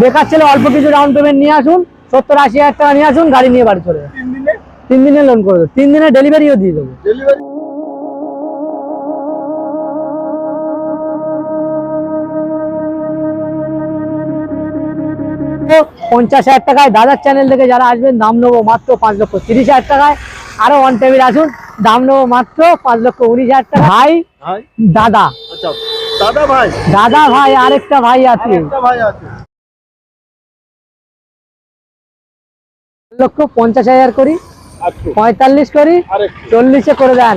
বেকার ছেলে। অল্প কিছু ডাউন পেমেন্ট নিয়ে আসুন সত্তর আশি হাজার টাকা নিয়ে আসুন গাড়ি নিয়ে বাড়ি চলে তিন দিনে? লোন করে দেবো। তিন দিনে ডেলিভারিও দিয়ে দেবো। ডেলিভারি পঞ্চাশ হাজার টাকায় দাদার চ্যানেল থেকে যারা আসবেন দাম নেব মাত্র পাঁচ লক্ষ তিরিশ হাজার টাকায়। আরও অন টেবিল আসুন দাম নেব মাত্র পাঁচ লক্ষ উনিশ হাজার টাকা ভাই? ভাই? দাদা। আচ্ছা। দাদা ভাই। দাদা ভাই আরেকটা ভাই আছে। একটা ভাই আছে। লক্ষ পঞ্চাশ হাজার করি আচ্ছা। পঁয়তাল্লিশ করি চল্লিশে করে দেন।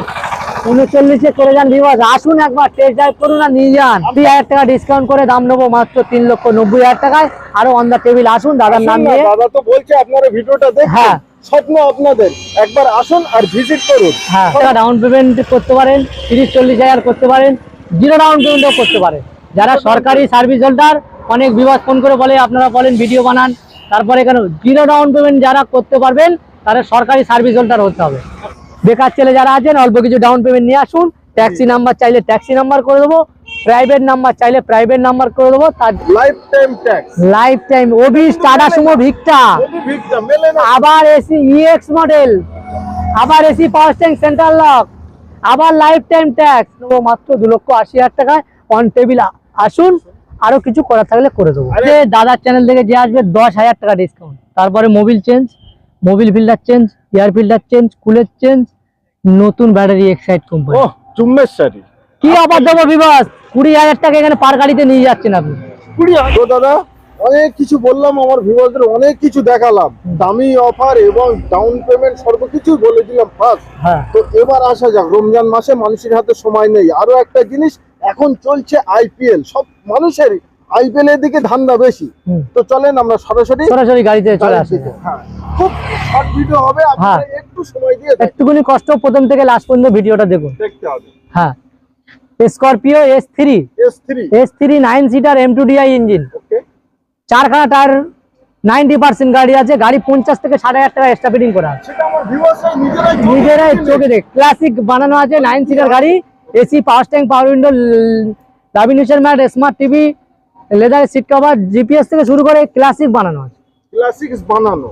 উনচল্লিশে করে যান বিবাস আসুন একবার টেস্ট ড্রাইভ করুন আর নিয়ে যান। দুই হাজার টাকা ডিসকাউন্ট করে দাম নেব মাত্র তিন লক্ষ নব্বই হাজার টাকায়। আরও অন দ্য টেবিল আসুন দাদার নাম নিয়ে। দাদা তো বলছে আপনারা ভিডিওটা দেখুন হ্যাঁ। স্বপ্ন আপনাদের। একবার আসুন আর ভিজিট করুন। হ্যাঁ ডাউন পেমেন্ট করতে পারেন তিরিশ চল্লিশ হাজার করতে পারেন। জিরো ডাউন পেমেন্টও করতে পারেন যারা সরকারি সার্ভিস হোল্ডার অনেক বিভাগ ফোন করে বলে আপনারা বলেন ভিডিও বানান। তারপরে কেন জিরো ডাউন পেমেন্ট যারা করতে পারবেন তারা সরকারি সার্ভিস হোল্ডার হতে হবে। বেকার ছেলে যারা আছেন অল্প কিছু ডাউন পেমেন্ট নিয়ে আসুন। ট্যাক্সি নাম্বার চাইলে ট্যাক্সি নাম্বার করে দেবো। প্রাইভেট নাম্বার চাইলে প্রাইভেট নাম্বার করে দেবো। তার life time tax life time ওবি টাটা সুমো ভিক্টা আবার এসি ইএক্স মডেল আবার AC power tank central lock আবার লাইফ টাইম ট্যাক্স নেব মাত্র দু লক্ষ আশি হাজার টাকায় অন টেবিল আসুন আরও কিছু করার থাকলে করে দেবো। দাদার চ্যানেল থেকে যে আসবে দশ হাজার টাকা ডিসকাউন্ট তারপরে mobil change mobil filter change air filter change কুলের চেঞ্জ নতুন ব্যাটারি এক্সাইড কোম্পানি ও চুম্বেশ্বরী কি অফার দেবো বিবাস কুড়ি হাজার টাকা এখানে পার গাড়িতে নিয়ে যাচ্ছেন আপনি। কুড়ি হাজার। দাদা অনেক কিছু বললাম আমার ভিউয়ারদের অনেক কিছু দেখালাম। দামি অফার এবং ডাউন পেমেন্ট সর্বকিছু বলে দিলাম ফার্স্ট হ্যাঁ। তো এবার আসা যাক রমজান মাসে মানুষের হাতে সময় নেই। আরও একটা জিনিস এখন চলছে আইপিএল সব মানুষের আইপিএল এর দিকে ধান্দা বেশি। তো চলেন আমরা সরাসরি সরাসরি গাড়িতে চলে আসি। হ্যাঁ। খুব শর্ট ভিডিও হবে আপনারা হ্যাঁ। একটু সময় দিয়ে। একটুখানি কষ্ট প্রথম থেকে লাস্ট পর্যন্ত ভিডিওটা দেখুন। দেখতে হবে। হ্যাঁ। Scorpio S three S three S three nine seater M two DI engine okay চারখানা টায়ার নাইনটি পার্সেন্ট গাড়ি আছে গাড়ি পঞ্চাশ থেকে ষাট হাজার টাকা এক্সট্রা ফিটিং করা আছে। নিজেরাই চোখে দেখ ক্লাসিক বানানো আছে নাইন সিটার গাড়ি AC power tank power window lamination mat smart TV leather seat cover GPS থেকে শুরু করে ক্লাসিক বানানো আছে।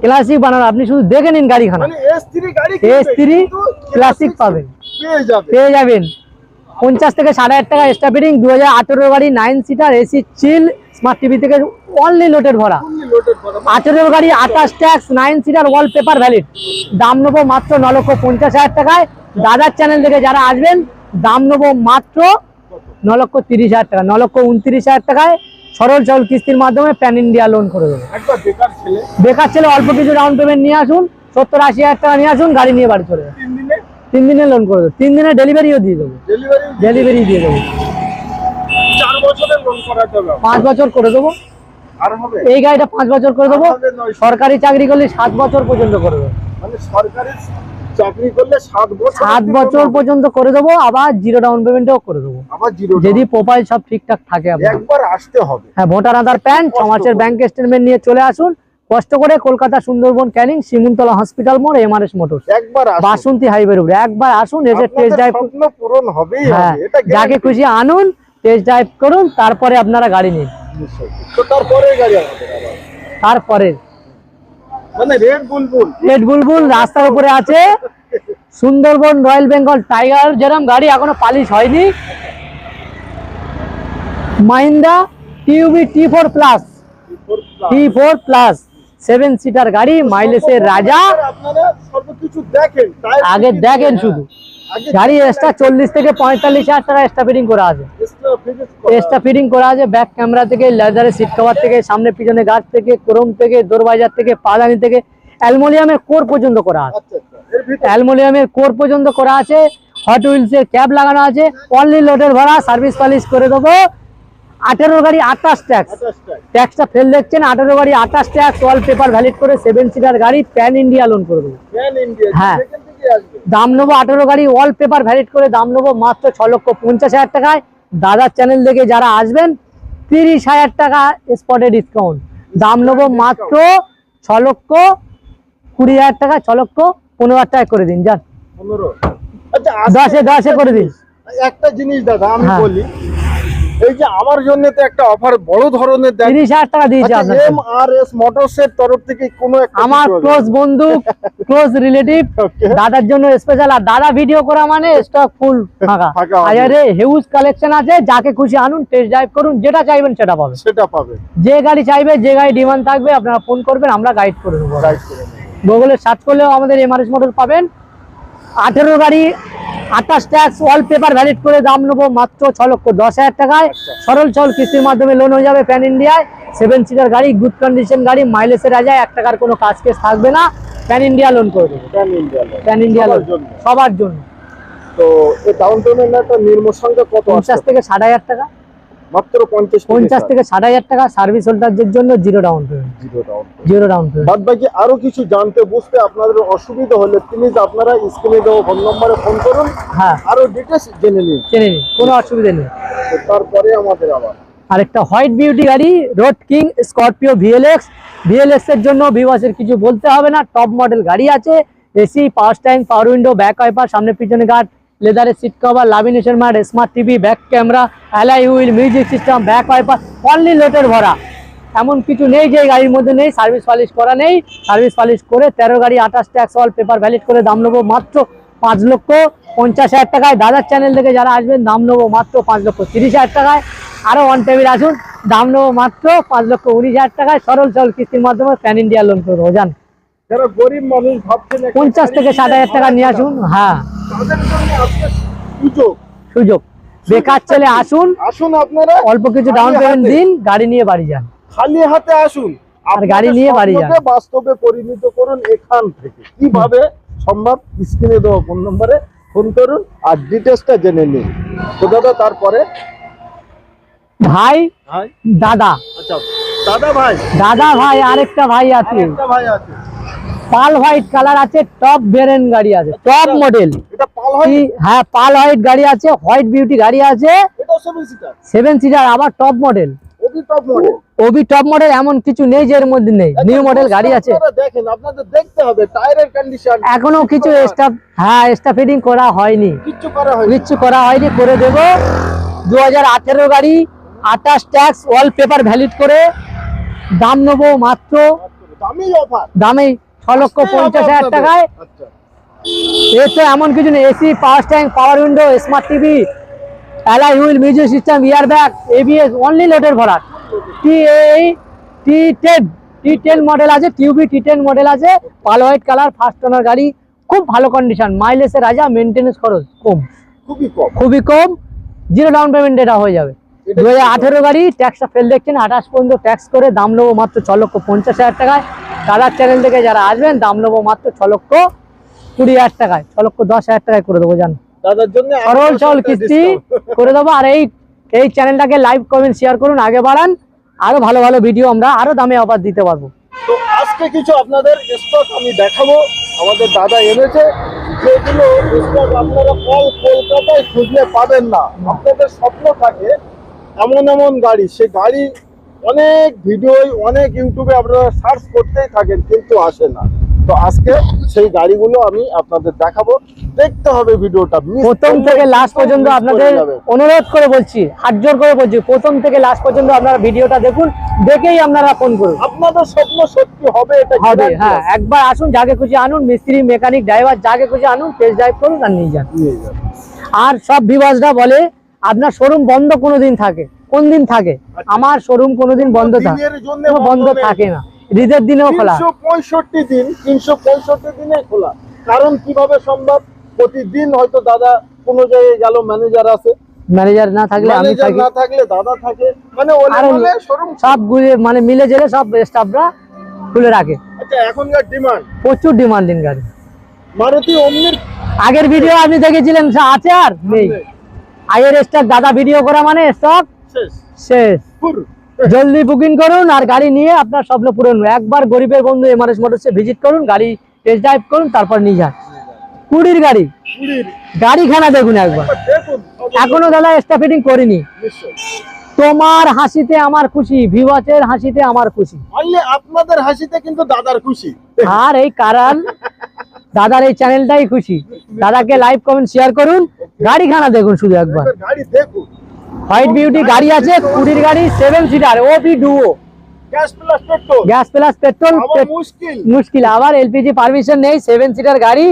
ক্লাসিক বানানো। আপনি শুধু দেখে নিন গাড়িখানা। এস থ্রি ক্লাসিক পাবেন। পেয়ে যাবেন। পঞ্চাশ থেকে ষাট হাজার টাকা এক্সট্রা ফিটিং দু হাজার আঠেরো গাড়ি nine seater AC chill smart TV থেকে অনলি লোটেড ভরা। ফুললি আঠেরো গাড়ি আঠাশ tax nine seater all paper valid দাম নেব মাত্র ন লক্ষ পঞ্চাশ হাজার টাকায়। দাদার চ্যানেল থেকে যারা আসবেন দাম নেব মাত্র ন লক্ষ তিরিশ হাজার টাকা ন লক্ষ উনত্রিশ হাজার টাকায়। সরল সরল কিস্তির মাধ্যমে প্যান ইন্ডিয়া লোন করে দেবো। একবার বেকার ছেলে। বেকার ছেলে অল্প কিছু ডাউন পেমেন্ট নিয়ে আসুন সত্তর আশি হাজার টাকা নিয়ে আসুন গাড়ি নিয়ে বাড়ি চলে যাবে তিন দিনে লোন করে দেবো। তিন দিনে ডেলিভারিও দিয়ে দেবো। ডেলিভারি দিয়ে দেবো। চার বছরের লোন করা যাবে পাঁচ বছর করে দেবো। এই গাড়িটা পাঁচ বছর করে দেবো। সরকারি চাকরি করলে সাত বছর পর্যন্ত করে দেবো। মানে সরকারি চাকরি করলে সাত বছর সাত বছর পর্যন্ত করে দেবো আবার জিরো ডাউন পেমেন্টও করে দেবো। আবার জিরো যদি প্রোফাইল সব ঠিকঠাক থাকে একবার আসতে হবে। হ্যাঁ ভোটার আধার প্যান ছ মাসের ব্যাংক স্টেটমেন্ট নিয়ে চলে আসুন। কষ্ট করে কলকাতা সুন্দরবন ক্যানিং সিমুনতলা হসপিটাল মোড় এমআরএস মোটরস একবার আসুন। বাসন্তী হাইওয়ের উপরে একবার আসুন এসে টেস্ট ড্রাইভ পূরণ হ্যাঁ হবে যাকে খুশি আনুন টেস্ট ড্রাইভ করুন তারপরে আপনারা গাড়ি নিন। তারপরে মানে রেড বুলবুল। রাস্তার উপরে আছে। সুন্দরবন রয়্যাল বেঙ্গল টাইগার যেরকম গাড়ি এখনও পালিশ হয়নি। Mahindra TUV T four plus T four plus seven seater গাড়ি মাইলেজের রাজা। আগে দেখেন। শুধু। গাড়ি এক্সট্রা চল্লিশ থেকে পঁয়তাল্লিশ হাজার টাকা এক্সট্রা ফিটিং করা আছে। এক্সট্রা ফিটিং করা আছে। ব্যাক ক্যামেরা থেকে লেদারের সিট কভার থেকে সামনে পিছনে গাছ থেকে ক্রোম থেকে দোরবাজার থেকে পাদানি থেকে অ্যালমোনিয়ামের কোর পর্যন্ত করা আছে। আচ্ছা আচ্ছা অ্যালমোনিয়ামের কোর পর্যন্ত করা আছে হট হুইলসের ক্যাব লাগানো আছে অনলি লোডের ভাড়া সার্ভিস পালিশ করে দেবো আঠেরো গাড়ি আঠাশ ট্যাক্স। ট্যাক্সটা ফেল দেখছেন আঠেরো গাড়ি আঠাশ ট্যাক্স ওয়াল পেপার ভ্যালিড করে সেভেন সিটার গাড়ি প্যান ইন্ডিয়া লোন করে দেবো। হ্যাঁ। দাম নেব আঠেরো গাড়ি ওয়াল পেপার ভ্যালিড করে দাম নেব মাত্র ছ লক্ষ পঞ্চাশ হাজার টাকায়। দাদার চ্যানেল থেকে যারা আসবেন তিরিশ হাজার টাকা স্পটে ডিসকাউন্ট দাম নেব মাত্র ছ লক্ষ কুড়ি হাজার টাকা ছ লক্ষ পনেরো হাজার টাকা করে দিন যান। আচ্ছা দশে দশে করে দিন। একটা জিনিস দাদা আমি হ্যাঁ। বলি এই যে আমার জন্য তো একটা অফার বড় ধরনের তিরিশ হাজার টাকা দিয়েছে আচ্ছা আপনাকে। এম আর এস মোটরসের তরফ থেকে কোনো একটা আমার ক্লোজ বন্ধু ক্লোজ রিলেটিভ দাদার জন্য স্পেশাল আর দাদা ভিডিও করা মানে স্টক ফুল ফাঁকা। বাজারে হিউজ কালেকশন আছে যাকে খুশি আনুন টেস্ট ড্রাইভ করুন যেটা চাইবেন সেটা পাবেন। সেটা পাবে যে গাড়ি চাইবে যে গাড়ি ডিমান্ড থাকবে আপনারা ফোন করবেন আমরা গাইড করে দেবো গাইড করে। গুগলে সার্চ করলেও আমাদের এমআরএস মোটর পাবেন। আঠেরো গাড়ি আঠাশ ট্যাক্স অল পেপার ভ্যালিড করে দাম নেব মাত্র ছ লক্ষ দশ হাজার টাকায়। আচ্ছা। সরল চল কিস্তির মাধ্যমে লোন হয়ে যাবে প্যান ইন্ডিয়ায় সেভেন সিটার গাড়ি গুড কন্ডিশন গাড়ি মাইলেজের রাজায় এক টাকার কোনো কাজ কেস থাকবে না। প্যান ইন্ডিয়া লোন করে দেবো। প্যান ইন্ডিয়া লোন সবার জন্য। তো এই ডাউন পেমেন্ট একটা নির্ম সঙ্গে কত পঞ্চাশ থেকে ষাট হাজার টাকা। মাত্র পঞ্চাশ পঞ্চাশ থেকে ষাট হাজার টাকা সার্ভিস হোল্ডারদের জন্য zero down payment zero down zero down payment বাদ বাকি আরও কিছু জানতে বুঝতে আপনাদের অসুবিধা হলে প্লিজ আপনারা স্ক্রিনে দেওয়া ফোন নম্বরে ফোন করুন। হ্যাঁ। আরও ডিটেলস জেনে নিন। চেনে নিন কোনো অসুবিধা নেই। তারপরে আমাদের আবার। আর একটা হোয়াইট বিউটি গাড়ি road king Scorpio VLX VLX এর জন্য ভিভাসের কিছু বলতে হবে না টপ মডেল গাড়ি আছে। AC power stand power window back wiper সামনে পিছনে গার্ড লেদারের seat cover lamination mat smart TV back camera alloy wheel music system back wiper only লোটের ভরা। এমন কিছু নেই যে গাড়ির মধ্যে নেই সার্ভিস পালিশ করা নেই। সার্ভিস পালিশ করে তেরো গাড়ি, আঠাশ ট্যাক্স অল পেপার ভ্যালিড করে দাম নেব মাত্র পাঁচ লক্ষ পঞ্চাশ হাজার টাকায়। দাদার চ্যানেল থেকে যারা আসবেন, দাম নেব মাত্র পাঁচ লক্ষ তিরিশ হাজার টাকায়। আরও অন টেবিল আসুন, দাম নেব মাত্র পাঁচ লক্ষ উনিশ হাজার টাকায়। সরল সরল কিস্তির মাধ্যমে প্যান ইন্ডিয়া লোন করব যান যারা গরিব মানুষ ভাবছেন পঞ্চাশ থেকে ষাট হাজার টাকা নিয়ে আসুন হ্যাঁ। সুযোগ। সুযোগ। বেকার ছেলে আসুন। আসুন আপনারা। অল্প কিছু ডাউন পেমেন্ট দিন গাড়ি নিয়ে বাড়ি যান। খালি হাতে আসুন। আর গাড়ি নিয়ে বাড়ি যান। বাস্তবে পরিণত করুন এখান থেকে। কীভাবে? সম্ভব স্ক্রিনে দেওয়া ফোন নম্বরে ফোন করুন আর ডিটেলসটা জেনে নিন। তো দাদা তারপরে? ভাই দাদা। আচ্ছা দাদা ভাই। দাদা ভাই আরেকটা ভাই আছে। একটা ভাই আছে। পাল হোয়াইট কালার আছে টপ ভেরিয়েন্ট গাড়ি আছে টপ মডেল। হয় পাল হোয়াইট গাড়ি আছে হোয়াইট বিউটি গাড়ি আছে। সেভেন সিটার আবার টপ মডেল। ওবি টপ মডেল। এমন কিছু নেই যে এর মধ্যে নেই। নিউ মডেল গাড়ি আছে। দেখেন আপনাদের দেখতে হবে টায়ারের কন্ডিশন এখনও কিছু স্টাফ হ্যাঁ স্টাফ ফিটিং করা হয়নি। কিচ্ছু করা হয়নি। কিচ্ছু করা হয়নি করে দেব। দু হাজার আঠেরো গাড়ি আঠাশ ট্যাক্স ওয়াল পেপার ভ্যালিড করে। দাম নেব মাত্র দামি অফার দামে লক্ষ পঞ্চাশ হাজার টাকায়। এতে এমন কিছু নেই AC power tank power window smart TV alloy wheel music system air bag ABS only লোডের ভরা টি এই T ten T ten model আছে টিউবি টি টেন মডেল আছে pearl white colour first owner গাড়ি খুব ভালো কন্ডিশন মাইলেজের রাজা মেনটেন্স খরচ কম। খুবই কম। খুবই কম জিরো ডাউন পেমেন্ট এটা হয়ে যাবে। দু হাজার আঠেরো গাড়ি ট্যাক্সটা ফেল দেখছেন আঠাশ পর্যন্ত ট্যাক্স করে দাম নেব মাত্র ছ লক্ষ পঞ্চাশ হাজার টাকায়। দাদার চ্যানেল থেকে যারা আসবেন দাম নেব মাত্র ছ লক্ষ কুড়ি হাজার টাকায়। ছ লক্ষ দশ হাজার টাকায় করে দেবো জান। দাদার জন্য সরল চল কিস্তি করে দেবো। আর এই এই চ্যানেলটাকে লাইভ কমেন্ট শেয়ার করুন আগে বাড়ান। আরও ভালো ভালো ভিডিও আমরা আরও দামে অফার দিতে পারব। তো আজকে কিছু আপনাদের স্টক আমি দেখাবো। আমাদের দাদা এনেছে। যেগুলো স্টক আপনারা কল কলকাতায় খুঁজলে পাবেন না। আপনাদের স্বপ্ন থাকে এমন এমন গাড়ি। সে গাড়ি অনেক ভিডিও অনেক ইউটিউবে আপনারা সার্চ করতেই থাকেন কিন্তু আসে না। তো আজকে সেই গাড়িগুলো আমি আপনাদের দেখাবো। দেখতে হবে ভিডিওটা প্রথম থেকে লাস্ট পর্যন্ত আপনাদের অনুরোধ করে বলছি হাত জোর করে বলছি প্রথম থেকে লাস্ট পর্যন্ত আপনারা ভিডিওটা দেখুন দেখেই আপনারা ফোন করুন। আপনাদের স্বপ্ন সত্যি হবে এটা হবে হ্যাঁ একবার আসুন যাকে খুশি আনুন মিস্ত্রি মেকানিক ড্রাইভার যাকে খুশি আনুন টেস্ট ড্রাইভ করুন আর নিয়ে যান। আর সব বিভাসরা বলে আপনার শোরুম বন্ধ কোনোদিন থাকে। কোন দিন থাকে? আমার শোরুম কোনোদিন বন্ধ থাকে বন্ধ থাকে না। ঈদের দিনেও খোলা। পঁয়ষট্টি দিন তিনশো পঁয়ষট্টি দিনে খোলা। কারণ কীভাবে সম্ভব? প্রতিদিন হয়তো দাদা কোনো জায়গায় গেল ম্যানেজার আছে। ম্যানেজার না থাকলে আমি থাকি। না থাকলে দাদা থাকে। মানে ওলে শোরুম সব ঘুরে মানে মিলে জেলে সব স্টাফরা খুলে রাখে। আচ্ছা এখনকার ডিমান্ড প্রচুর ডিমান্ডিং গাড়ি। মারুতি অমনির আগের ভিডিও আপনি দেখেছিলেন আছে আর? নেই। আগের স্টক দাদা ভিডিও করা মানে স্টক শেষ। জলদি বুকিং করুন আর গাড়ি নিয়ে আপনার স্বপ্ন পূরণ একবার গরিবের বন্ধু এমআরএস মোটরসে ভিজিট করুন গাড়ি টেস্ট ড্রাইভ করুন তারপর নিয়ে যান। কুড়ির গাড়ি। গাড়িখানা দেখুন একবার। এখনও দাদা এক্সট্রা ফিটিং করিনি তোমার হাসিতে আমার খুশি ভিভাচের হাসিতে আমার খুশি। আপনাদের হাসিতে কিন্তু দাদার খুশি। আর এই কারণ দাদার এই চ্যানেলটাই খুশি। দাদাকে লাইভ কমেন্ট শেয়ার করুন। গাড়িখানা দেখুন শুধু একবার। গাড়ি দেখুন। হোয়াইট বিউটি গাড়ি আছে কুড়ির গাড়ি সেভেন সিটার ও বি ডুও গ্যাস প্লাস পেট্রোল মুশকিল। আবার এলপিজি পারমিশন নেই সেভেন সিটার গাড়ি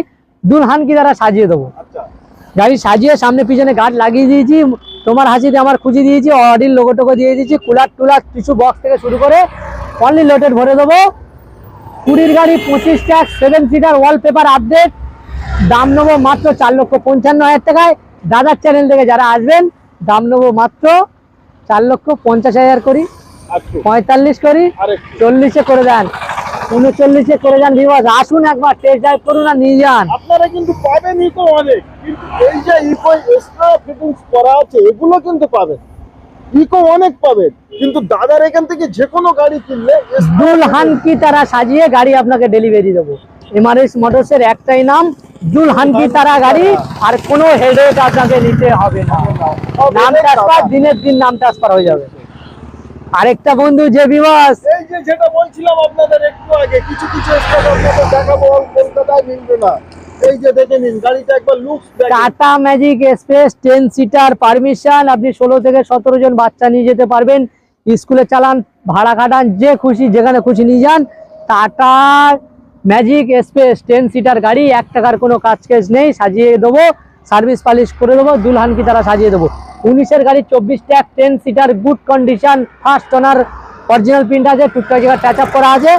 দুলহান কি দ্বারা সাজিয়ে দেবো? আচ্ছা। গাড়ি সাজিয়ে সামনে পিছনে গার্ড লাগিয়ে দিয়েছি তোমার হাসিতে আমার খুঁজে দিয়েছি অডির লোগো টোগো দিয়ে দিয়েছি কুলার টুলার কিছু বক্স থেকে শুরু করে অনলি লোটেড ভরে দেবো। কুড়ির গাড়ি পঁচিশ tax seven seater wallpaper update দাম নেব মাত্র চার লক্ষ পঞ্চান্ন হাজার টাকায়। দাদার চ্যানেল থেকে যারা আসবেন দাম নেব মাত্র চার লক্ষ পঞ্চাশ হাজার করি। আচ্ছা। পঁয়তাল্লিশ করি। চল্লিশে করে দেন। উনচল্লিশে করে যান বিবাস আসুন একবার টেস্ট ড্রাইভ করুন আর নিয়ে যান। আপনারা কিন্তু পাবেন ইকো অনেক। কিন্তু এই যে ইকো এক্সট্রা ফিটিংস করা আছে এগুলো কিন্তু পাবেন। ইকো অনেক পাবেন। কিন্তু দাদার এখান থেকে যে কোনো গাড়ি কিনলে দুলহান কি তারা সাজিয়ে গাড়ি আপনাকে ডেলিভারি দেবো। এমআরএস মোটরসের একটাই নাম দুলহান কি তারা গাড়ি আর কোনো হেডেক আপনাকে নিতে হবে না। সব নাম ট্রান্সফার দিনের দিন নাম ট্রান্সফার হয়ে যাবে। আরেকটা বন্ধু যে বিবাস এই যে যেটা বলছিলাম আপনাদের একটু আগে কিছু কিছু আপনাদের দেখাবো কলকাতায় মিলবে না। এই যে দেখে নিন গাড়িটা একবার looks Tata Magic Express seater permission আপনি ষোলো থেকে সতেরো জন বাচ্চা নিয়ে যেতে পারবেন। স্কুলে চালান ভাড়া খাটান যে খুশি যেখানে খুশি নিয়ে যান। Tata. Magic Express ten seater গাড়ি, এক টাকার কোনো কাজ কেস নেই, সাজিয়ে দেবো সার্ভিস পালিশ করে দেবো দুলহান কি তারা সাজিয়ে দেবো। উনিশের গাড়ি চব্বিশ tax ten seater good condition first owner original print আছে, টুকটাক জায়গা টাচ আপ করা আছে।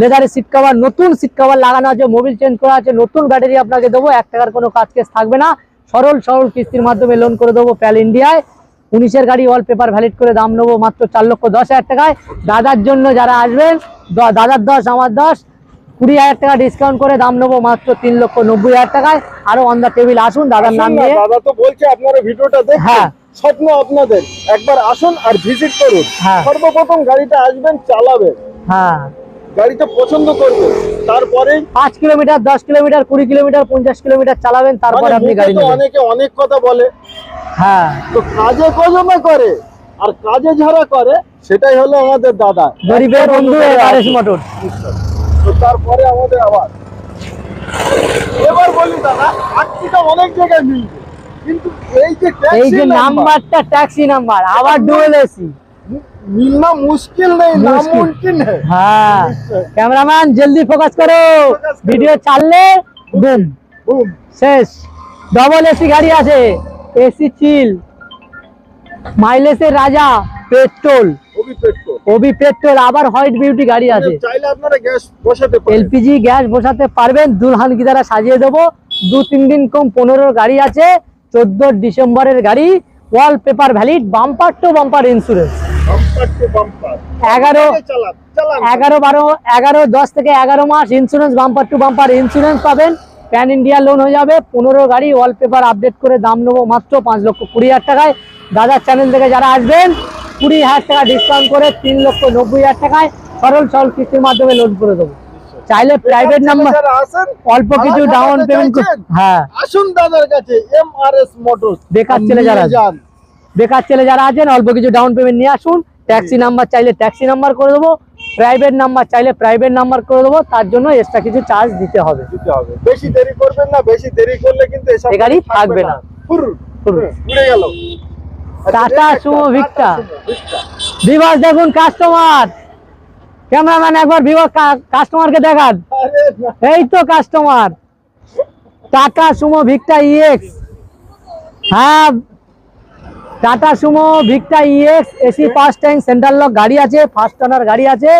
লেদারের সিট কভার নতুন সিট কভার লাগানো আছে মোবিল চেঞ্জ করা আছে, নতুন ব্যাটারি আপনাকে দেবো, এক টাকার কোনো কাজ কেস থাকবে না। সরল সরল কিস্তির মাধ্যমে লোন করে দেবো প্যাল ইন্ডিয়ায় উনিশের গাড়ি অল পেপার ভ্যালিড করে দাম নেব মাত্র চার লক্ষ দশ হাজার টাকায়। দাদার জন্য যারা আসবেন দাদার দশ, আমার দশ। কুড়ি হাজার টাকা ডিসকাউন্ট করে দাম নেব মাত্র তিন লক্ষ নব্বই হাজার টাকায়। আরও অন দা টেবিল আসুন দাদার নাম নিয়ে। দাদা তো বলছে আপনারা ভিডিওটা দেখুন। হ্যাঁ। স্বপ্ন আপনাদের। একবার আসুন আর ভিজিট করুন। হ্যাঁ। সর্বপ্রথম গাড়িটা আসবেন চালাবেন। হ্যাঁ। গাড়িটা পছন্দ করবেন। তারপরে পাঁচ কিলোমিটার দশ কিলোমিটার কুড়ি কিলোমিটার পঞ্চাশ কিলোমিটার চালাবেন তারপরে মানে আপনি গাড়ি অনেকে অনেক কথা বলে। হ্যাঁ। তো কাজে কজমে করে আর কাজে যারা করে সেটাই হলো আমাদের দাদা। গরিবের বন্ধু মোটর তো তারপরে আমাদের আবার। এবার বলি দাদা আটটিটা অনেক জায়গায় মিলবে। কিন্তু এই যে এই যে নাম্বারটা ট্যাক্সি নাম্বার আবার ডুয়েল এসি মিলনা মুশকিল নেই হ্যাঁ। ক্যামেরাম্যান জলদি ফোকাস করো। করো। ভিডিও চাললে বুম বুম। শেষ। ডবল এসি গাড়ি আছে। এসি চিল মাইলেজের রাজা পেট্রোল ওবি পেট্রোল ওবি পেট্রোল আবার হোয়াইট বিউটি গাড়ি আছে। চাইলে আপনারা গ্যাস বসাতে পারেন। এলপিজি গ্যাস বসাতে পারবেন দুলহান কি দ্বারা সাজিয়ে দেবো। দু তিন দিন কম পনেরো গাড়ি আছে চোদ্দ ডিসেম্বরের গাড়ি wall paper valid bumper to bumper insurance এগারো এগারো বারো এগারো দশ থেকে এগারো মাস insurance bumper to bumper insurance পাবেন। প্যান ইন্ডিয়া লোন হয়ে যাবে পনেরো গাড়ি ওয়ালপেপার আপডেট করে দাম নেব মাত্র পাঁচ লক্ষ কুড়ি হাজার টাকায়। দাদার চ্যানেল থেকে যারা আসবেন কুড়ি হাজার টাকা ডিসকাউন্ট করে তিন লক্ষ নব্বই হাজার টাকায় সরল সরল কিস্তির মাধ্যমে লোন করে দেবো। চাইলে প্রাইভেট নাম্বার অল্প কিছু ডাউন পেমেন্ট হ্যাঁ। আসুন দাদার কাছে এম আর এস মোটরস বেকার ছেলে যারা বেকার ছেলে যারা আছেন অল্প কিছু ডাউন পেমেন্ট নিয়ে আসুন। ট্যাক্সি নাম্বার চাইলে ট্যাক্সি নাম্বার করে দেবো। প্রাইভেট নাম্বার চাইলে প্রাইভেট নাম্বার করে দেবো। তার জন্য এক্সট্রা কিছু চার্জ দিতে হবে। দিতে হবে। বেশি দেরি করবেন না বেশি দেরি করলে কিন্তু গাড়ি থাকবে না। গেল। টাটা সুমো ভিক্টা বিভাস দেখুন কাস্টমার ক্যামেরাম্যান একবার বিভাস কাস্টমারকে দেখান। এই তো customer Tata Sumo Victa EX হ্যাঁ। Tata Sumo Victa EX AC first tank central lock গাড়ি আছে ফার্স্ট ওনার গাড়ি আছে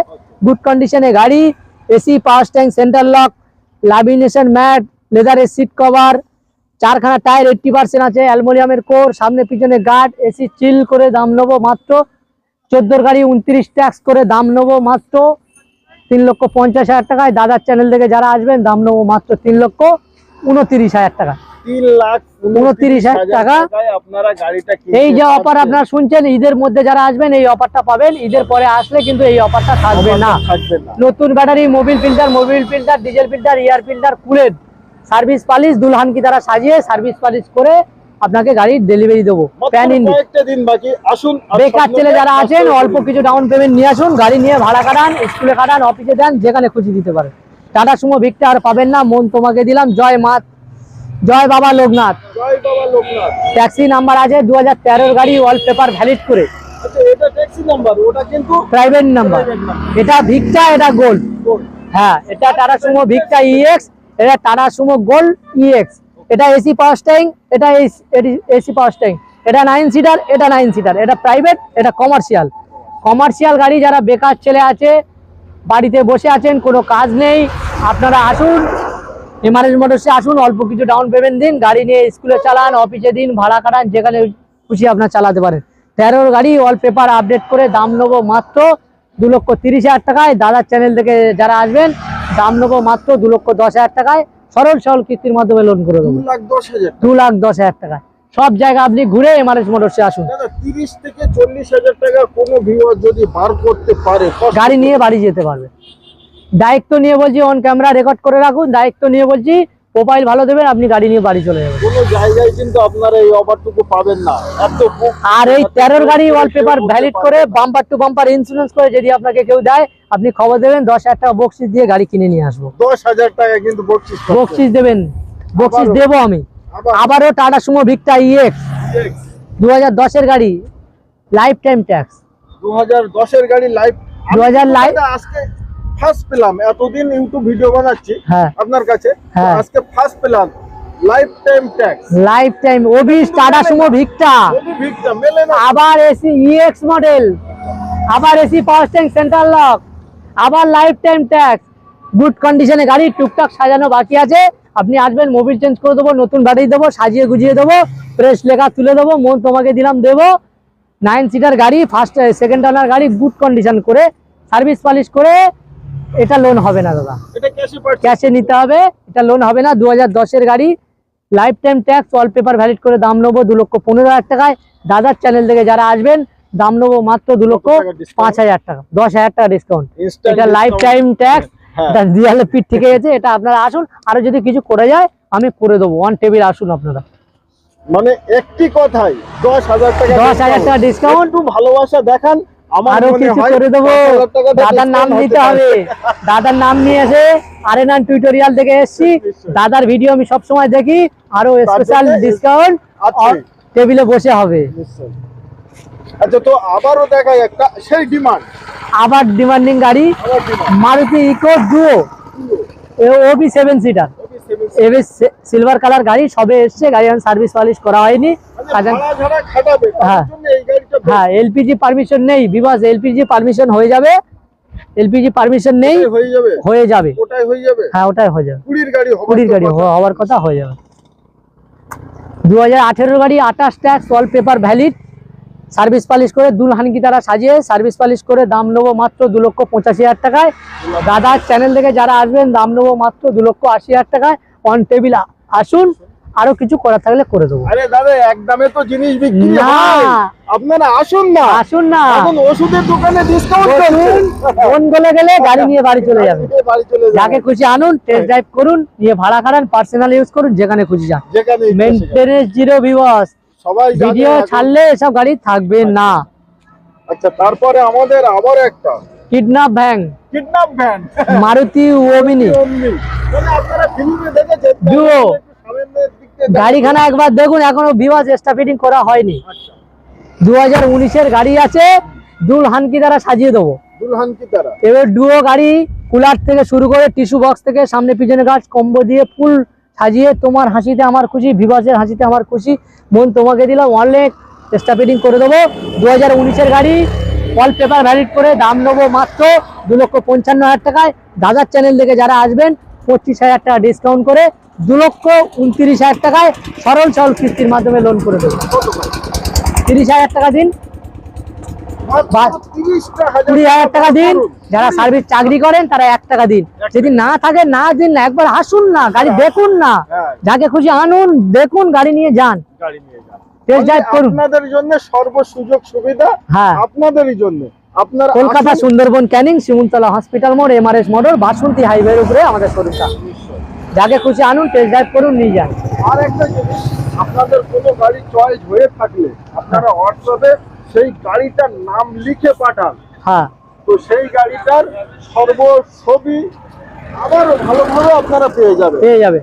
গুড কন্ডিশনে গাড়ি। AC first tank central lock lamination mat লেদারের সিট কভার চারখানা টায়ার এইটটি পার্সেন্ট আছে অ্যালমোনিয়ামের কোর সামনে পিছনে গার্ড এসি চিল করে দাম নেব মাত্র। চোদ্দোর গাড়ি উনত্রিশ ট্যাক্স করে দাম নেব মাত্র। তিন লক্ষ পঞ্চাশ হাজার টাকায় দাদার চ্যানেল থেকে যারা আসবেন দাম নেব মাত্র তিন লক্ষ উনত্রিশ হাজার টাকা। তিন লাখ উনত্রিশ হাজার টাকা। আপনারা গাড়িটা এই যে অফার। আপনারা শুনছেন ঈদের মধ্যে যারা আসবেন এই অফারটা পাবেন। ঈদের পরে আসলে কিন্তু এই অফারটা থাকবে না। নতুন battery mobil filter mobil filter diesel filter air filter কুলের সার্ভিস পালিশ দুলহান কি তারা সাজিয়ে সার্ভিস পালিশ করে আপনাকে গাড়ির ডেলিভারি দেবো। প্যান ইন্ডি দিন বাকি আসুন বেকার ছেলে যারা আছেন অল্প কিছু ডাউন পেমেন্ট নিয়ে আসুন গাড়ি নিয়ে ভাড়া কাটান স্কুলে কাটান অফিসে দেন যেখানে খুশি দিতে পারেন। টাটা সুমো ভিক্টা আর পাবেন না মন তোমাকে দিলাম। জয় মা জয় বাবা লোকনাথ। জয় বাবা ট্যাক্সি নাম্বার আছে দু হাজার তেরোর গাড়ি ওয়ালপেপার ভ্যালিড করে। আচ্ছা এটা ট্যাক্সি নাম্বার ওটা কিন্তু প্রাইভেট নাম্বার এটা ভিক্টা এটা গোল্ড হ্যাঁ এটা টাটা সুমো ভিক্টা ইএক্স এটা টাটা সুমো গোল্ড ইএক্স এটা এসি পাওয়ার স্টাইং এটা এসি পাওয়ার স্টাইং এটা নাইন সিটার এটা নাইন সিটার এটা প্রাইভেট এটা কমার্শিয়াল কমার্শিয়াল গাড়ি যারা বেকার ছেলে আছে, বাড়িতে বসে আছেন, কোনো কাজ নেই, আপনারা আসুন এমআরএস মোটরসে আসুন, অল্প কিছু ডাউন পেমেন্ট দিন, গাড়ি নিয়ে স্কুলে চালান অফিসে দিন, ভাড়া কাটান, যেখানে খুশি আপনার চালাতে পারেন। তেরোর গাড়ি ওয়াল পেপার আপডেট করে দাম নেব মাত্র দু লক্ষ তিরিশ হাজার টাকায় দাদার চ্যানেল থেকে যারা আসবেন দাম নেব মাত্র দু লক্ষ দশ হাজার টাকায়। সরল সরল কিস্তির মাধ্যমে লোন করে দেবো। দু লাখ দশ হাজার টাকায় সব জায়গা আপনি ঘুরে এমআরএস মোটরসে আসুন। তিরিশ থেকে চল্লিশ হাজার টাকা কোনো ভিউয়ার যদি বার করতে পারে গাড়ি নিয়ে বাড়ি যেতে পারবে। দায়িত্ব নিয়ে বলছি অন ক্যামেরা রেকর্ড করে রাখুন। দায়িত্ব নিয়ে বলছি প্রোফাইল ভালো দেবেন আপনি গাড়ি নিয়ে বাড়ি চলে যাবেন। কোনো জায়গায় কিন্তু আপনারা এই অফারটুকু পাবেন না। এত আর এই তেরোর গাড়ি ওয়ালপেপার ভ্যালিড করে বাম্পার টু বাম্পার ইন্স্যুরেন্স করে যদি আপনাকে কেউ দেয় আপনি খবর দেবেন দশ হাজার টাকা বকশিস দিয়ে গাড়ি কিনে নিয়ে আসব। দশ হাজার টাকা কিন্তু বকশিস। বকশিস দেবেন বকশিস আবারও? দেবো আমি। আবার আবারও টাটা সুমো ভিক্টা ইএক্স দু হাজার দশের গাড়ি লাইফ টাইম ট্যাক্স দু হাজার দশের গাড়ি লাইভ 2000 লাইফ আজকে ফার্স্ট পেলাম এতদিন ইউটিউব ভিডিও বানাচ্ছি হ্যাঁ। আপনার কাছে। হ্যাঁ। আজকে ফার্স্ট পেলাম life time tax life time ওবিস Tata Sumo Victa যদি ভিড়টা মেলে না। আবার এসি ইএক্স মডেল আবার AC power stand central lock আবার লাইফ টাইম ট্যাক্স গুড কন্ডিশনে গাড়ি টুকটাক সাজানো বাকি আছে। আপনি আসবেন মোবিল চেঞ্জ করে দেবো নতুন ব্যাটারি দেবো সাজিয়ে গুজিয়ে দেবো ফ্রেশ লেখা তুলে দেবো মন তোমাকে দিলাম দেবো। নাইন সিটার গাড়ি ফার্স্ট সেকেন্ড ওনার গাড়ি গুড কন্ডিশন করে সার্ভিস পালিশ করে এটা লোন হবে না দাদা। ক্যাশে নিতে হবে এটা লোন হবে না দু হাজার দশের গাড়ি। Life time tax wallpaper valid করে দাম নেব দু লক্ষ পনেরো হাজার টাকায়। দাদার চ্যানেল থেকে যারা আসবেন দাম নেব মাত্র দু লক্ষ? পাঁচ হাজার টাকা দশ হাজার টাকা ডিসকাউন্ট এটা লাইফ টাইম ট্যাক্স দিয়ালে পিঠ থেকে গেছে এটা আপনারা আসুন আরও যদি কিছু করে যায় আমি করে দেবো। ওয়ান টেবিল আসুন আপনারা। মানে একটি কথাই দশ হাজার টাকা 10,000 টাকা ডিসকাউন্ট ভালোবাসা দেখান আরও কিছু করে দেবো। দাদার নাম নিতে হবে। দাদার নাম নিয়ে এসে আরেনান টিউটোরিয়াল থেকে এসেছি। দাদার ভিডিও আমি সব সময় দেখি আরও স্পেশাল ডিসকাউন্ট। টেবিলে বসে হবে। আচ্ছা তো আবারও দেখাই একটা সেই ডিমান্ড আবার ডিমান্ডিং গাড়ি। মারুতি ইকো ডুও ওবি সেভেন সিটার এবে সিলভার কালার গাড়ি সবে এসছে গাড়ি এখন সার্ভিস পালিশ করা হয়নি। তার হ্যাঁ। হ্যাঁ এলপিজি পারমিশন নেই বিবাস এলপিজি পারমিশন হয়ে যাবে। এলপিজি পারমিশন নেই হয়ে যাবে? হয়ে যাবে। ওটাই হয়ে যাবে? হ্যাঁ ওটাই হয়ে যাবে। কুড়ির গাড়ি হওয়ার কথা হয়ে যাবে। দু হাজার গাড়ি আঠাশ tax wall paper valid service polish করে দুলহানকি তারা সাজিয়ে সার্ভিস পালিশ করে দাম নেব মাত্র দু লক্ষ পঁচাশি হাজার টাকায়। দাদার চ্যানেল থেকে যারা আসবেন দাম নেব মাত্র দু লক্ষ আশি হাজার টাকায়। অন টেবিল আসুন আরও কিছু করার থাকলে করে দেবো। আরে দাদা একদমে তো জিনিস বিক্রি। হয়। আপনারা আসুন না। আসুন না। এখন ওষুধের দোকানে ডিসকাউন্ট বসুন, মন গলে গেলে গাড়ি নিয়ে বাড়ি চলে যাবে। বাড়ি চলে যাবে। যাকে খুশি আনুন টেস্ট ড্রাইভ করুন নিয়ে ভাড়া খাড়ান পার্সোনাল ইউজ করুন যেখানে খুশি যান। যেখানে জিরো ভিউয়ার্স সবাই ভিডিও ছাড়লে এসব গাড়ি থাকবে না। আচ্ছা তারপরে আমাদের আবার একটা। Kidnap van. Kidnap van. Maruti Omni. মানে। গাড়িখানা একবার দেখুন এখনও ভিউয়ার্স এক্সট্রা ফিটিং করা হয়নি। আচ্ছা। দু হাজার উনিশের গাড়ি আছে দুল হানকি দ্বারা সাজিয়ে দেবো। এবার ডুয়ো গাড়ি কুলার থেকে শুরু করে টিস্যু বক্স থেকে সামনে পিছনে গাছ কম্বো দিয়ে ফুল সাজিয়ে তোমার হাসিতে আমার খুশি ভিভাসের হাসিতে আমার খুশি। মন তোমাকে দিলাম চেষ্টা ফিটিং করে দেবো। দু হাজার গাড়ি ওয়াল পেপার ভ্যালিড করে দাম নেব মাত্র দু লক্ষ পঞ্চান্ন হাজার টাকায়। দাদার চ্যানেল থেকে যারা আসবেন, পঁচিশ হাজার টাকা ডিসকাউন্ট করে দু লক্ষ উনত্রিশ হাজার টাকায় সরল সরল কিস্তির মাধ্যমে লোন করে দেবো। তিরিশ হাজার টাকা দিন মাত্র বাস। 30টা হাজার কুড়ি হাজার টাকা দিন। যারা সার্ভিস চাকরি করেন তারা এক টাকা দিন। যদি না থাকে না দিন না একবার আসুন না গাড়ি দেখুন না। হ্যাঁ। যাকে খুশি আনুন দেখুন গাড়ি নিয়ে যান। আপনাদের জন্য সর্ব সুযোগ সুবিধা হ্যাঁ। আপনাদেরই জন্য। আপনারা কলকাতা সুন্দরবন ক্যানিং শিমুলতলা হসপিটাল মোড় এমআরএস মোটর বাসন্তী হাইওয়ের উপরে আমাদের শোরুমটা। যাকে খুশি আনুন টেস্ট ড্রাইভ করুন নিয়ে যান। আর একটা জিনিস আপনাদের কোনো গাড়ি চয়েস হয়ে থাকলে আপনারা হোয়াটসঅ্যাপে সেই গাড়িটার নাম লিখে পাঠান। হ্যাঁ। তো সেই গাড়িটার সর্ব ছবি আবারও ভালোভাবে আপনারা পেয়ে যাবেন। পেয়ে যাবে।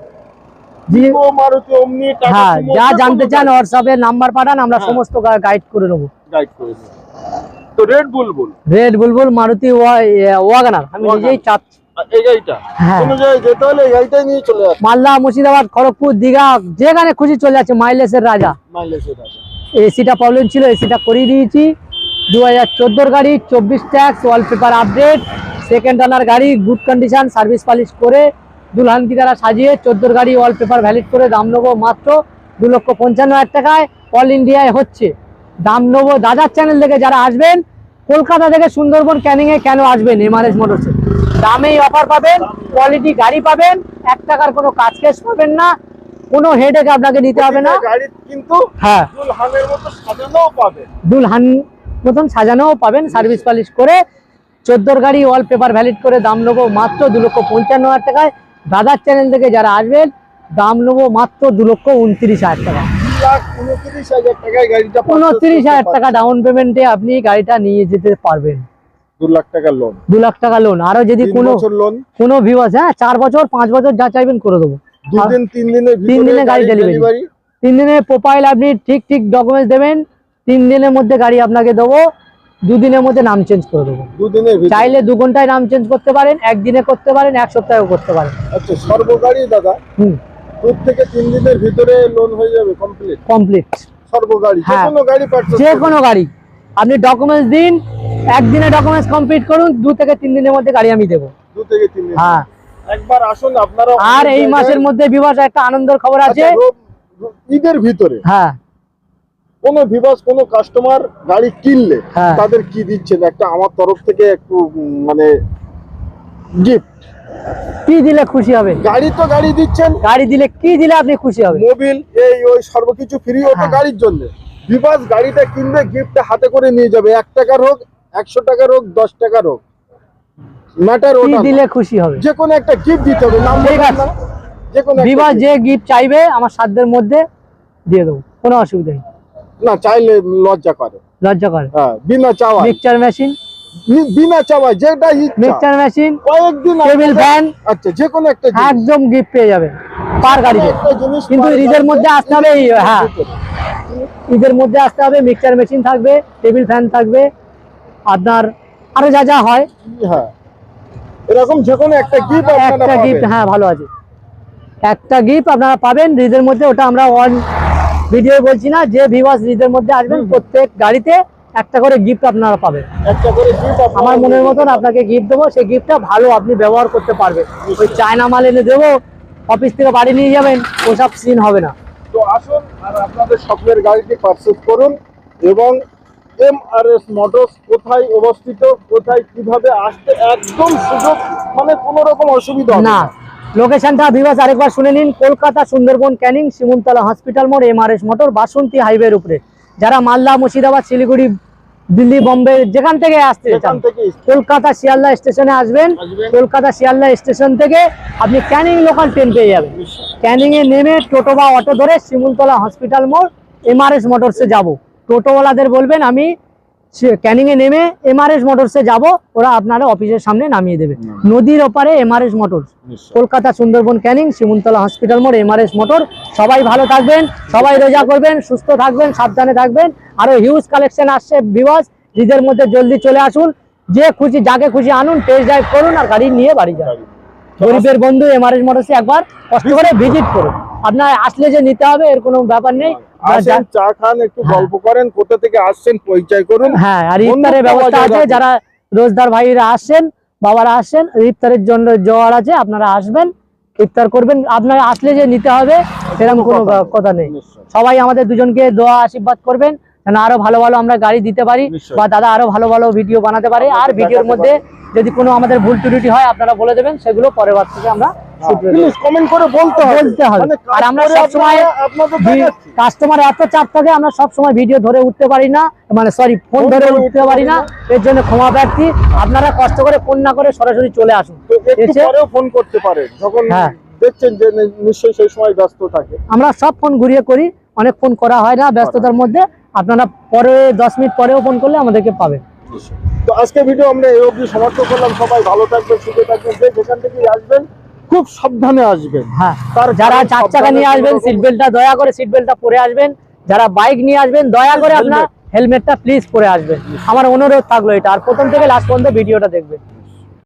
মারুতি অমনি হ্যাঁ যা জানতে চান হোয়াটসঅ্যাপে নাম্বার পাঠান আমরা হ্যাঁ। সমস্ত গাইড করে নেব। গাইড করে। তো রেড বুলবুল রেড বুলবুল মারুতি ওয়াগানার আমি নিজেই চাচ্ছি মালদা মুর্শিদাবাদ খড়গপুর দীঘা যেখানে খুশি চলে যাচ্ছে মাইলেজের রাজা। মাইলেজের আছে এসিটা প্রবলেম ছিল, এসিটা করিয়ে দিয়েছি। দু হাজার চোদ্দোর গাড়ি, চব্বিশ tax wallpaper update second runner good good condition service polish করে দুলহানকি দ্বারা সাজিয়ে চোদ্দোর গাড়ি ওয়ালপেপার ভ্যালিড করে দাম নেব মাত্র দু লক্ষ পঞ্চান্ন হাজার টাকায়। অল ইন্ডিয়ায় হচ্ছে। দাম নেব দাদার চ্যানেল থেকে যারা আসবেন, কলকাতা থেকে সুন্দরবন ক্যানিংয়ে কেন আসবেন এমআরএস মোটরসে দামেই অফার পাবেন কোয়ালিটি গাড়ি পাবেন, এক টাকার কোনো কাজ কেস পাবেন না। কোনো হেডেক আপনাকে নিতে হবে না। কিন্তু হ্যাঁ। দুলহানের মতো সাজানোও পাবে। দুলহান মতন সাজানোও পাবেন সার্ভিস পালিশ করে। চোদ্দোর গাড়ি ওয়াল পেপার ভ্যালিড করে দাম নেব মাত্র দু লক্ষ পঞ্চান্ন হাজার টাকায়। দাদার চ্যানেল থেকে যারা আসবেন দাম নেব মাত্র দু লক্ষ উনত্রিশ হাজার টাকা। উনত্রিশ হাজার। টাকা ডাউন পেমেন্টে আপনি গাড়িটা নিয়ে যেতে পারবেন। দু লাখ টাকার লোন দু লাখ টাকা লোন আরও যদি কোনো কোনো ভিউয়ার্স হ্যাঁ চার বছর পাঁচ বছর যা চাইবেন করে দেবো। দুদিন তিন দিনের তিন দিনে গাড়ি ডেলিভারি তিন দিনের প্রোফাইল আপনি ঠিক ঠিক ডকুমেন্টস দেবেন তিন দিনের মধ্যে গাড়ি আপনাকে দেবো দুদিনের মধ্যে নাম চেঞ্জ করে দেবো। দুদিনের চাইলে দু ঘন্টায় নাম চেঞ্জ করতে পারেন একদিনে করতে পারেন এক সপ্তাহেও করতে পারেন। আচ্ছা সর্বগাড়ি দাদা হুম। দু থেকে তিন দিনের ভিতরে লোন হয়ে যাবে কমপ্লিট কমপ্লিট সর্বগাড়ি যে হ্যাঁ। কোনো গাড়ি যে কোনো গাড়ি। আপনি ডকুমেন্টস দিন একদিনে ডকুমেন্টস কমপ্লিট করুন দু থেকে তিন দিনের মধ্যে গাড়ি আমি দেবো। দু থেকে তিন দিন হ্যাঁ। একবার আসুন আপনারা আর এই মাসের মধ্যে বিবাস একটা আনন্দের খবর আছে? আচ্ছা, ঈদের ভিতরে হ্যাঁ। কোনো ভিভাস কোন কাস্টমার গাড়ি কিনলে হ্যাঁ। তাদের কি দিচ্ছেন? একটা আমার তরফ থেকে একটু মানে গিফট কি দিলে খুশি হবে? গাড়ি তো গাড়ি দিচ্ছেন। গাড়ি দিলে কি দিলে আপনি খুশি হবে? মোবিল এই ওই সর্বকিছু ফ্রি ওটা হ্যাঁ। গাড়ির জন্য। বিবাস গাড়িটা কিনবে গিফটটা হাতে করে নিয়ে যাবে। এক টাকার হোক একশো টাকার হোক দশ টাকার হোক ম্যাটার ওটা। দিলে খুশি হবে? যে কোনো একটা গিফট দিতে হবে নাম ঠিক আছে। যে কোনো gift। যে গিফট চাইবে আমার সাধ্যের মধ্যে দিয়ে দেবো কোনো অসুবিধা নেই। না চাইলে লজ্জা করে। লজ্জা করে? হ্যাঁ বিনা চাওয়া মিক্সচার মেশিন? বিনা চাওয়া যেটা মিক্সচার মেশিন কয়েকদিন টেবিল ফ্যান আচ্ছা যে কোনো একটা। একদম গিফট পেয়ে যাবেন পার গাড়িতে। কিন্তু ঈদের মধ্যে আসতে হবে হ্যাঁ। ঈদের মধ্যে আসতে হবে মিক্সচার মেশিন থাকবে টেবিল ফ্যান থাকবে আপনার আরও যা যা হয়। হ্যাঁ। এরকম যে কোনো একটা গিফট একটা গিফট হ্যাঁ ভালো আছে। একটা গিফট আপনারা পাবেন রিদের মধ্যে ওটা আমরা অন ভিডিও বলছি না যে ভিভাস রিদের মধ্যে আসবেন প্রত্যেক গাড়িতে একটা করে গিফট আপনারা পাবেন। একটা করে গিফট আমার মনের মতন আপনাকে গিফট দেবো সেই গিফটটা ভালো আপনি ব্যবহার করতে পারবেন। ওই চায়না মাল এনে দেবো অফিস থেকে বাড়ি নিয়ে যাবেন ওসব সিন হবে না। তো আসুন আর আপনাদের স্বপ্নের গাড়িটি পারচেজ করুন এবং এম আর এস মোটরস কোথায় অবস্থিত কোথায় কীভাবে আসতে একদম সুযোগ মানে কোনো রকম অসুবিধা না। লোকেশনটা ভিভাস আরেকবার শুনে নিন কলকাতা সুন্দরবন ক্যানিং শিমুনতলা হসপিটাল মোড় এমআরএস মোটর বাসন্তী হাইওয়ের উপরে। যারা মালদা মুর্শিদাবাদ শিলিগুড়ি দিল্লি বোম্বে যেখান থেকে আসতে চান কলকাতা শিয়ালদা স্টেশনে আসবেন। কলকাতা শিয়ালদা স্টেশন থেকে আপনি ক্যানিং লোকাল ট্রেন পেয়ে যাবেন। ক্যানিং এ নেমে টোটো বা অটো ধরে শিমুলতলা হসপিটাল মোড় এমআরএস মোটরসে যাব। টোটোওয়ালাদের বলবেন আমি ক্যানিং এ নেমে এমআরএস মোটরসে যাব ওরা আপনারা অফিসের সামনে নামিয়ে দেবে। নদীর ওপারে এমআরএস মোটরস নিশ্চয়ই। কলকাতা সুন্দরবন ক্যানিং শিমুলতলা হসপিটাল মোড় এমআরএস মোটর সবাই ভালো থাকবেন সবাই রোজা করবেন সুস্থ থাকবেন সাবধানে থাকবেন। আরও হিউজ কালেকশন আসছে বিবাস ঈদের মধ্যে জলদি চলে আসুন। যে খুশি যাকে খুশি আনুন টেস্ট ড্রাইভ করুন আর গাড়ি নিয়ে বাড়ি যান। গরিবের বন্ধু এমআরএস মোটরসে একবার কষ্ট করে ভিজিট করুন। আপনার আসলে যে নিতে হবে এর কোনো ব্যাপার নেই। আসেন চা খান একটু গল্প করেন কোথা থেকে আসছেন পরিচয় করুন। হ্যাঁ আর ইফতারের ব্যবস্থা আছে যারা রোজদার ভাইরা আসছেন বাবারা আসছেন ইফতারের জন্য জোয়ার আছে আপনারা আসবেন ইফতার করবেন। আপনারা আসলে যে নিতে হবে সেরকম কোনো কথা নেই। সবাই আমাদের দুজনকে দোয়া আশীর্বাদ করবেন যেন আরও ভালো ভালো আমরা গাড়ি দিতে পারি বা দাদা আরও ভালো ভালো ভিডিও বানাতে পারে। আর ভিডিওর মধ্যে যদি কোনো আমাদের ভুল ত্রুটি হয় আপনারা বলে দেবেন সেগুলো পরের বার থেকে আমরা। প্লিজ কমেন্ট করে বলতে হবে। বলতে হবে। মানে আর আমরা আপনারা- কাস্টমার এত চাপ থাকে আমরা সব সময় ভিডিও ধরে উঠতে পারি না। মানে সরি ফোন ধরে উঠতে পারি না। এর জন্য ক্ষমা প্রার্থী আপনারা কষ্ট করে ফোন না করে সরাসরি চলে আসুন। এসে ফোন করতে পারেন। যখন হ্যাঁ। দেখছেন যে নিশ্চয়ই সেই সময় ব্যস্ত থাকে। আমরা সব ফোন ঘুরিয়ে করি অনেক ফোন করা হয় না ব্যস্ততার মধ্যে। আপনারা পরে দশ মিনিট পরেও ফোন করলে আমাদেরকে পাবেন। তো আজকে ভিডিও আমরা এই অবধি সমাপ্ত করলাম। সবাই ভালো থাকবেন সুখে থাকবেন। যেখান থেকে আসবেন খুব সাবধানে আসবেন। হ্যাঁ যারা চার চাকা নিয়ে আসবেন সিট বেল্টটা দয়া করে সিট বেল্টটা পরে আসবেন। যারা বাইক নিয়ে আসবেন দয়া করে আপনার হেলমেটটা প্লিজ পরে আসবেন। আমার অনুরোধ থাকল এটা। আর প্রথম থেকে লাস্ট পর্যন্ত ভিডিওটা দেখবেন।